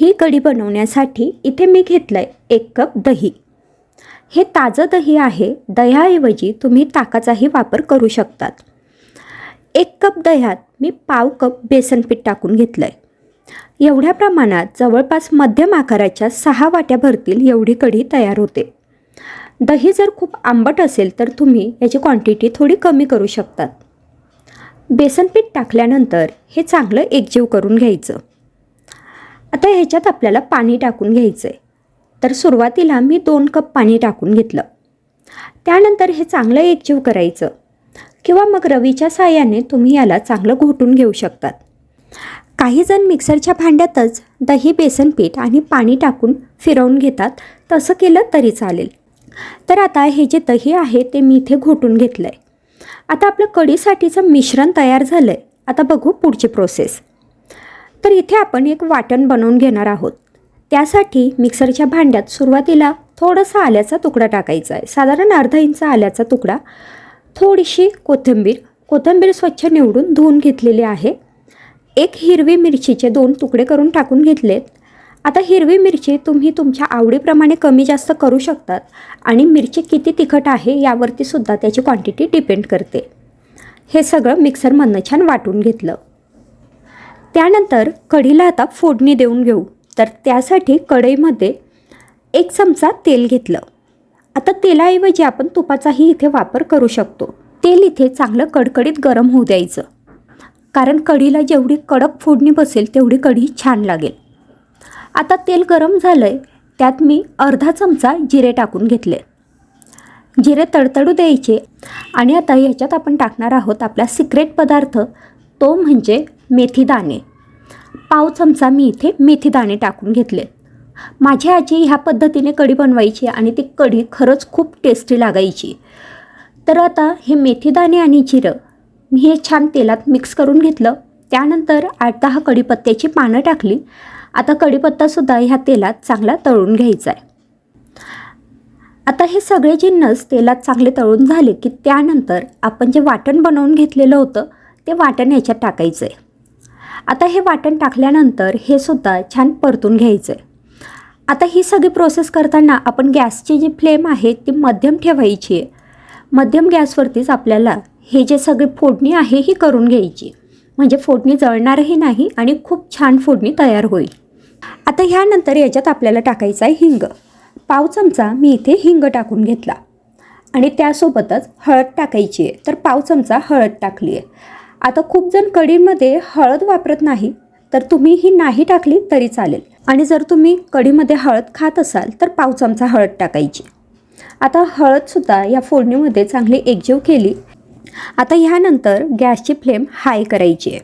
ही कढी बनवण्यासाठी इथे मी घेतलं आहे एक कप दही. हे ताजं दही आहे दह्याऐवजी तुम्ही ताकाचाही वापर करू शकतात. एक कप दह्यात मी पाव कप बेसन पीठ टाकून घेतलं आहे एवढ्या प्रमाणात जवळपास मध्यम आकाराच्या सहा वाट्या भरतील एवढी कढी तयार होते. दही जर खूप आंबट असेल तर तुम्ही याची क्वांटिटी थोडी कमी करू शकतात. बेसन पीठ टाकल्यानंतर हे चांगलं एकजीव करून घ्यायचं. आता ह्याच्यात आपल्याला पाणी टाकून घ्यायचं आहे तर सुरुवातीला मी दोन कप पाणी टाकून घेतलं. त्यानंतर हे चांगलं एकजीव करायचं. किंवा मग रवीच्या साह्याने तुम्ही याला चांगलं घोटून घेऊ शकतात. काही जण मिक्सरच्या भांड्यातच दही बेसन पीठ आणि पाणी टाकून फिरवून घेतात. तसं केलं तरी चालेल. तर आता हे जे दही आहे ते मी इथे घोटून घेतलं आहे आता आपलं कढीसाठीचं मिश्रण तयार झालं आहे आता बघू पुढची प्रोसेस. तर इथे आपण एक वाटण बनवून घेणार आहोत. त्यासाठी मिक्सरच्या भांड्यात सुरुवातीला थोडासा आल्याचा तुकडा टाकायचा आहे. साधारण अर्धा इंच आल्याचा तुकडा. थोडीशी कोथिंबीर. कोथिंबीर स्वच्छ निवडून धुवून घेतलेली आहे. एक हिरवी मिरचीचे दोन तुकडे करून टाकून घेतलेत. आता हिरवी मिरची तुम्ही तुमच्या आवडीप्रमाणे कमी जास्त करू शकतात आणि मिरची किती तिखट आहे यावरती सुद्धा त्याची क्वांटिटी डिपेंड करते. हे सगळं मिक्सरमधनं छान वाटून घेतलं. त्यानंतर कढीला आता फोडणी देऊन घेऊ. तर त्यासाठी कढईमध्ये एक चमचा तेल घेतलं. आता तेलाऐवजी आपण तुपाचाही इथे वापर करू शकतो. तेल इथे चांगलं कडकडीत गरम होऊ द्यायचं. कारण कढीला जेवढी कडक फोडणी बसेल तेवढी कढी छान लागेल. आता तेल गरम झालं आहे त्यात मी अर्धा चमचा जिरे टाकून घेतले. जिरे तडतडू द्यायचे. आणि आता ह्याच्यात आपण टाकणार आहोत आपला सिक्रेट पदार्थ तो म्हणजे मेथीदाणे पाव चमचा मी इथे मेथीदाणे टाकून घेतले. माझी आजी ह्या पद्धतीने कढी बनवायची आणि ती कढी खरंच खूप टेस्टी लागायची. तर आता हे मेथीदाणे आणि जिरं मी हे छान तेलात मिक्स करून घेतलं. त्यानंतर आठ दहा कढीपत्त्याची पानं टाकली. आता कढीपत्तासुद्धा ह्या तेलात चांगला तळून घ्यायचा आहे आता हे सगळे जिन्नस तेलात चांगले तळून झाले की त्यानंतर आपण जे वाटण बनवून घेतलेलं होतं ते वाटण ह्याच्यात टाकायचं आहे आता हे वाटण टाकल्यानंतर हे सुद्धा छान परतून घ्यायचं आहे आता ही सगळी प्रोसेस करताना आपण गॅसची जी फ्लेम आहे ती मध्यम ठेवायची आहे. मध्यम गॅसवरतीच आपल्याला हे जे सगळी फोडणी आहे ही करून घ्यायची. म्हणजे फोडणी जळणारही नाही आणि खूप छान फोडणी तयार होईल. आता ह्यानंतर याच्यात आपल्याला टाकायचा आहे हिंग. पाव चमचा मी इथे हिंग टाकून घेतला. आणि त्यासोबतच हळद टाकायची आहे. तर पाव चमचा हळद टाकली आहे. आता खूप जण कढीमध्ये हळद वापरत नाही तर तुम्ही ही नाही टाकली तरी चालेल. आणि जर तुम्ही कढीमध्ये हळद खात असाल तर पाव चमचा हळद टाकायची. आता हळदसुद्धा या फोडणीमध्ये चांगली एकजीव केली. आता ह्यानंतर गॅसची फ्लेम हाय करायची आहे.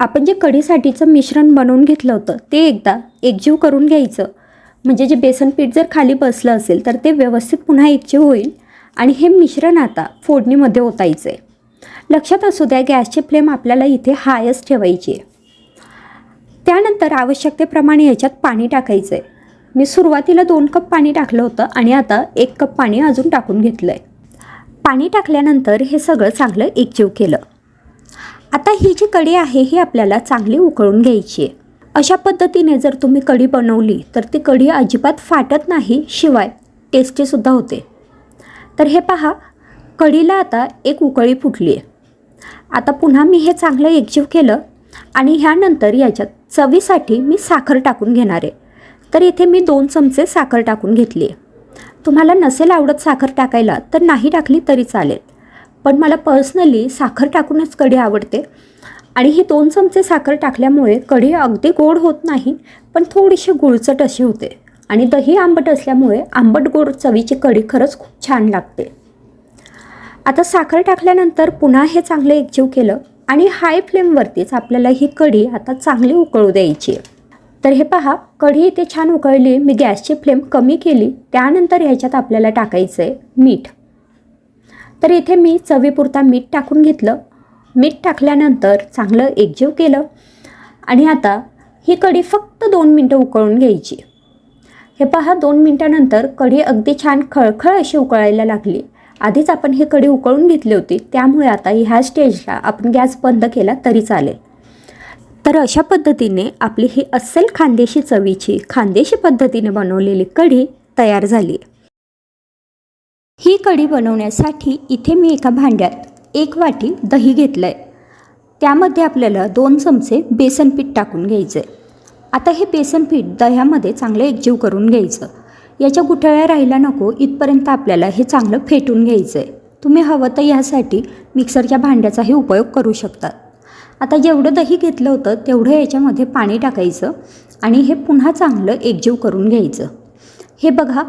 आपण जे कढीसाठीचं मिश्रण बनवून घेतलं होतं ते एकदा एकजीव करून घ्यायचं. म्हणजे जे बेसन पीठ जर खाली बसलं असेल तर ते व्यवस्थित पुन्हा एकजीव होईल. आणि हे मिश्रण आता फोडणीमध्ये ओतायचं आहे लक्षात असू द्या गॅसची फ्लेम आपल्याला इथे हायच ठेवायची. आहे त्यानंतर आवश्यकतेप्रमाणे याच्यात पाणी टाकायचं आहे मी सुरुवातीला दोन कप पाणी टाकलं होतं आणि आता एक कप पाणी अजून टाकून घेतलं आहे पाणी टाकल्यानंतर हे सगळं चांगलं एकजीव केलं. आता ही जी कढी आहे ही आपल्याला चांगली उकळून घ्यायची आहे. अशा पद्धतीने जर तुम्ही कढी बनवली तर ती कढी अजिबात फाटत नाही शिवाय टेस्टीसुद्धा होते. तर हे पहा कढीला आता एक उकळी फुटली आहे. आता पुन्हा मी हे चांगलं एकजीव केलं आणि ह्यानंतर याच्यात चवीसाठी मी साखर टाकून घेणार आहे. तर इथे मी दोन चमचे साखर टाकून घेतली आहे. तुम्हाला नसेल आवडत साखर टाकायला तर नाही टाकली तरी चालेल. पण मला पर्सनली साखर टाकूनच कढी आवडते आणि ही दोन चमचे साखर टाकल्यामुळे कढी अगदी गोड होत नाही पण थोडीशी गुळचट अशी होते. आणि दही आंबट असल्यामुळे आंबट गोड चवीची कढी खरंच खूप छान लागते. आता साखर टाकल्यानंतर पुन्हा हे चांगलं एकजीव केलं आणि हाय फ्लेमवरतीच आपल्याला ही कढी आता चांगली उकळू द्यायची आहे. तर हे पहा कढी इथे छान उकळली मी गॅसची फ्लेम कमी केली त्यानंतर ह्याच्यात आपल्याला टाकायचं आहे मीठ. तर इथे मी चवीपुरता मीठ टाकून घेतलं. मीठ टाकल्यानंतर चांगलं एकजीव केलं आणि आता ही कढी फक्त दोन मिनटं उकळून घ्यायची. हे पहा दोन मिनटानंतर कढी अगदी छान खळखळ अशी उकळायला लागली. आधीच आपण हे कढी उकळून घेतली होती त्यामुळे आता ह्या स्टेजला आपण गॅस बंद केला तरी चालेल. तर अशा पद्धतीने आपली ही अस्सल खानदेशी चवीची खानदेशी पद्धतीने बनवलेली कढी तयार झाली ही कढी बनवण्यासाठी इथे मी एका भांड्यात एक वाटी दही घेतलं आहे त्यामध्ये आपल्याला दोन चमचे बेसन पीठ टाकून घ्यायचं आहे आता हे बेसन पीठ दह्यामध्ये चांगलं एकजीव करून घ्यायचं. याच्या गुठळ्या राहायला नको इथपर्यंत आपल्याला हे चांगलं फेटून घ्यायचं आहे तुम्ही हवं तर यासाठी मिक्सरच्या भांड्याचाही उपयोग करू शकतात आता जेवढं दही घेतलं होतं तेवढं याच्यामध्ये पाणी टाकायचं आणि हे पुन्हा चांगलं एकजीव करून घ्यायचं. हे बघा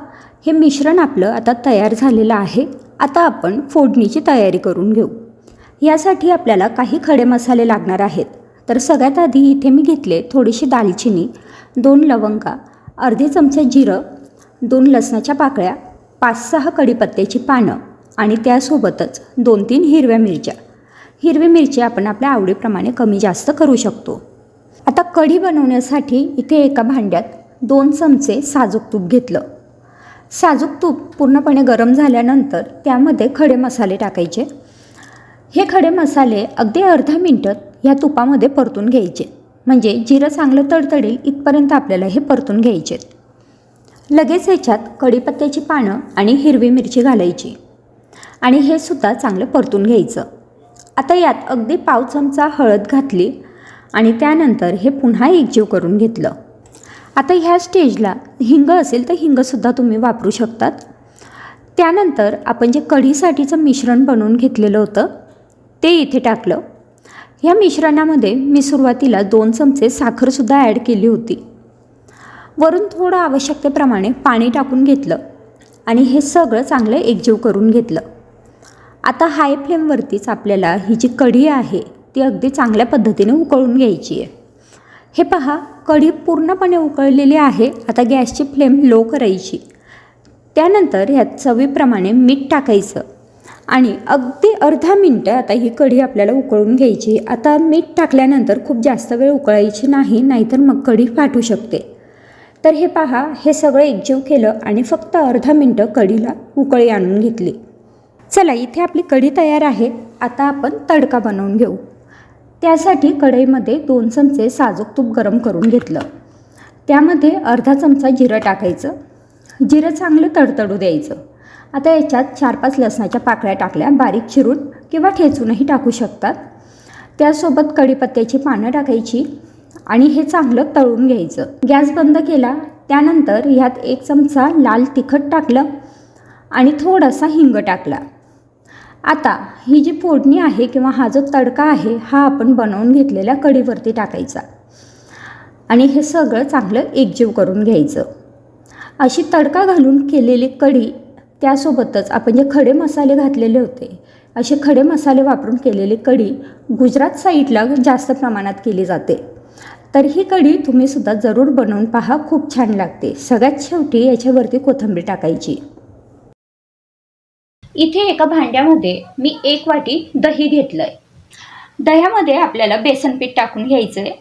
हे मिश्रण आपलं आता तयार झालेलं आहे. आता आपण फोडणीची तयारी करून घेऊ. यासाठी आपल्याला काही खडे मसाले लागणार आहेत. तर सगळ्यात आधी इथे मी घेतले थोडीशी दालचिनी दोन लवंगा अर्धे चमचे जिरं दोन लसणाच्या पाकळ्या पाच सहा कढीपत्त्याची पानं आणि त्यासोबतच दोन तीन हिरव्या मिरच्या. हिरवी मिरची आपण आपल्या आवडीप्रमाणे कमी जास्त करू शकतो. आता कढी बनवण्यासाठी इथे एका भांड्यात दोन चमचे साजूक तूप घेतलं. साजूक तूप पूर्णपणे गरम झाल्यानंतर त्यामध्ये खडे मसाले टाकायचे. हे खडे मसाले अगदी अर्धा मिनटं ह्या तुपामध्ये परतून घ्यायचे. म्हणजे जिरं चांगलं तडतडेल इथपर्यंत आपल्याला हे परतून घ्यायचे. लगेच ह्याच्यात कढीपत्त्याची पानं आणि हिरवी मिरची घालायची. आणि हे सुद्धा चांगलं परतून घ्यायचं. आता यात अगदी पाव चमचा हळद घातली आणि त्यानंतर हे पुन्हा एकजीव करून घेतलं. आता ह्या स्टेजला हिंग असेल तर हिंगसुद्धा तुम्ही वापरू शकतात. त्यानंतर आपण जे कढीसाठीचं मिश्रण बनवून घेतलेलं होतं ते इथे टाकलं. ह्या मिश्रणामध्ये मी सुरुवातीला दोन चमचे साखरसुद्धा ॲड केली होती. वरून थोडं आवश्यकतेप्रमाणे पाणी टाकून घेतलं आणि हे सगळं चांगलं एकजीव करून घेतलं. आता हाय फ्लेमवरतीच आपल्याला ही जी कढी आहे ती अगदी चांगल्या पद्धतीने उकळून घ्यायची आहे. हे पहा कढी पूर्णपणे उकळलेली आहे आता गॅसची फ्लेम लो करायची. त्यानंतर ह्यात चवीप्रमाणे मीठ टाकायचं आणि अगदी अर्धा मिनटं आता ही कढी आपल्याला उकळून घ्यायची. आता मीठ टाकल्यानंतर खूप जास्त वेळ उकळायची नाही नाहीतर मग कढी फाटू शकते. तर हे पहा हे सगळं एकजीव केलं आणि फक्त अर्धा मिनटं कढीला उकळी आणून घेतली. चला इथे आपली कढी तयार आहे. आता आपण तडका बनवून घेऊ. त्यासाठी कढईमध्ये दोन चमचे साजूक तूप गरम करून घेतलं. त्यामध्ये अर्धा चमचा जिरं टाकायचं. जिरं चांगलं तडतडू द्यायचं. आता याच्यात चार पाच लसणाच्या पाकळ्या टाकल्या. बारीक चिरून किंवा ठेचूनही टाकू शकतात. त्यासोबत कढीपत्त्याची पानं टाकायची. आणि हे चांगलं तळून घ्यायचं. गॅस बंद केला त्यानंतर ह्यात एक चमचा लाल तिखट टाकलं आणि थोडासा हिंग टाकला. आता ही जी फोडणी आहे किंवा हा जो तडका आहे हा आपण बनवून घेतलेल्या कढीवरती टाकायचा. आणि हे सगळं चांगलं एकजीव करून घ्यायचं. अशी तडका घालून केलेली कढी त्यासोबतच आपण जे खडे मसाले घातलेले होते असे खडे मसाले वापरून केलेली कढी गुजरात साईडला जास्त प्रमाणात केली जाते. तर ही कढी तुम्हीसुद्धा जरूर बनवून पहा खूप छान लागते. सगळ्यात शेवटी याच्यावरती कोथिंबीर टाकायची. इथे एका भांड्यामध्ये मी एक वाटी दही घेतलं आहे दह्यामध्ये आपल्याला बेसन पीठ टाकून घ्यायचं आहे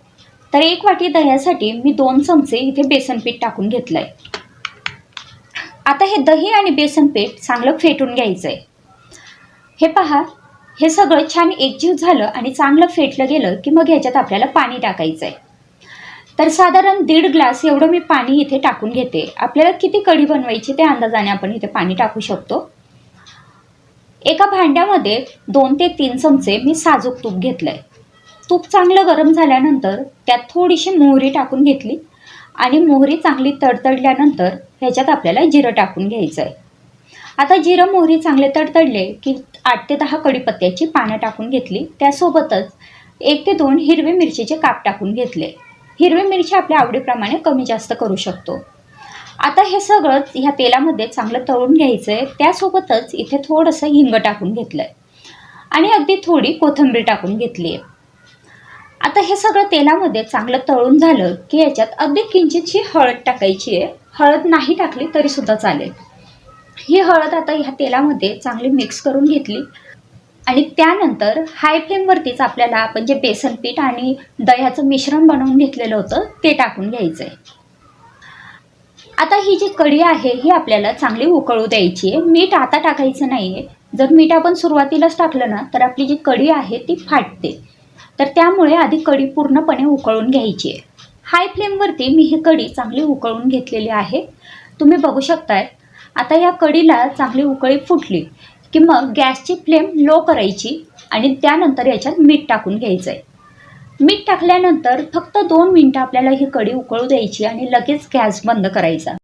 तर एक वाटी दह्यासाठी मी दोन चमचे इथे बेसन पीठ टाकून घेतलं आहे आता हे दही आणि बेसन पीठ चांगलं फेटून घ्यायचं आहे हे पहा हे सगळं छान एकजीव झालं आणि चांगलं फेटलं गेलं की मग ह्याच्यात आपल्याला पाणी टाकायचं आहे तर साधारण दीड ग्लास एवढं मी पाणी इथे टाकून घेते. आपल्याला किती कढी बनवायची त्या अंदाजाने आपण इथे पाणी टाकू शकतो. एका भांड्यामध्ये दोन ते तीन चमचे मी साजूक तूप घेतलं आहे तूप चांगलं गरम झाल्यानंतर त्यात थोडीशी मोहरी टाकून घेतली आणि मोहरी चांगली तडतडल्यानंतर ह्याच्यात आपल्याला जिरं टाकून घ्यायचं आहे आता जिरं मोहरी चांगले तडतडले की आठ ते दहा कडीपत्त्याची पानं टाकून घेतली. त्यासोबतच एक ते दोन हिरवे मिरचीचे काप टाकून घेतले. हिरवी मिरची आपल्या आवडीप्रमाणे कमी जास्त करू शकतो. आता हे सगळं ह्या तेलामध्ये चांगलं तळून घ्यायचं आहे त्यासोबतच इथे थोडंसं हिंग टाकून घेतलं आहे आणि अगदी थोडी कोथिंबीर टाकून घेतली आहे. आता हे सगळं तेलामध्ये चांगलं तळून झालं की याच्यात अगदी किंचितशी हळद टाकायची आहे. हळद नाही टाकली तरीसुद्धा चालेल. ही हळद आता ह्या तेलामध्ये चांगली मिक्स करून घेतली. आणि त्यानंतर हाय फ्लेमवरतीच आपल्याला आपण जे बेसन पीठ आणि दह्याचं मिश्रण बनवून घेतलेलं होतं ते टाकून घ्यायचं आहे आता ही जी कढी आहे ही आपल्याला चांगली उकळू द्यायची आहे. मीठ आता टाकायचं नाही आहे जर मीठ आपण सुरुवातीलाच टाकलं ना तर आपली जी कढी आहे ती फाटते. तर त्यामुळे आधी कढी पूर्णपणे उकळून घ्यायची आहे. हाय फ्लेमवरती मी ही कढी चांगली उकळून घेतलेली आहे. तुम्ही बघू शकताय आता या कढीला चांगली उकळी फुटली. की मग गॅसची फ्लेम लो करायची आणि त्यानंतर याच्यात मीठ टाकून घ्यायचं आहे मीठ टाकल्यानंतर फक्त दोन मिनटं आपल्याला ही कढी उकळू द्यायची आणि लगेच गॅस बंद करायचा.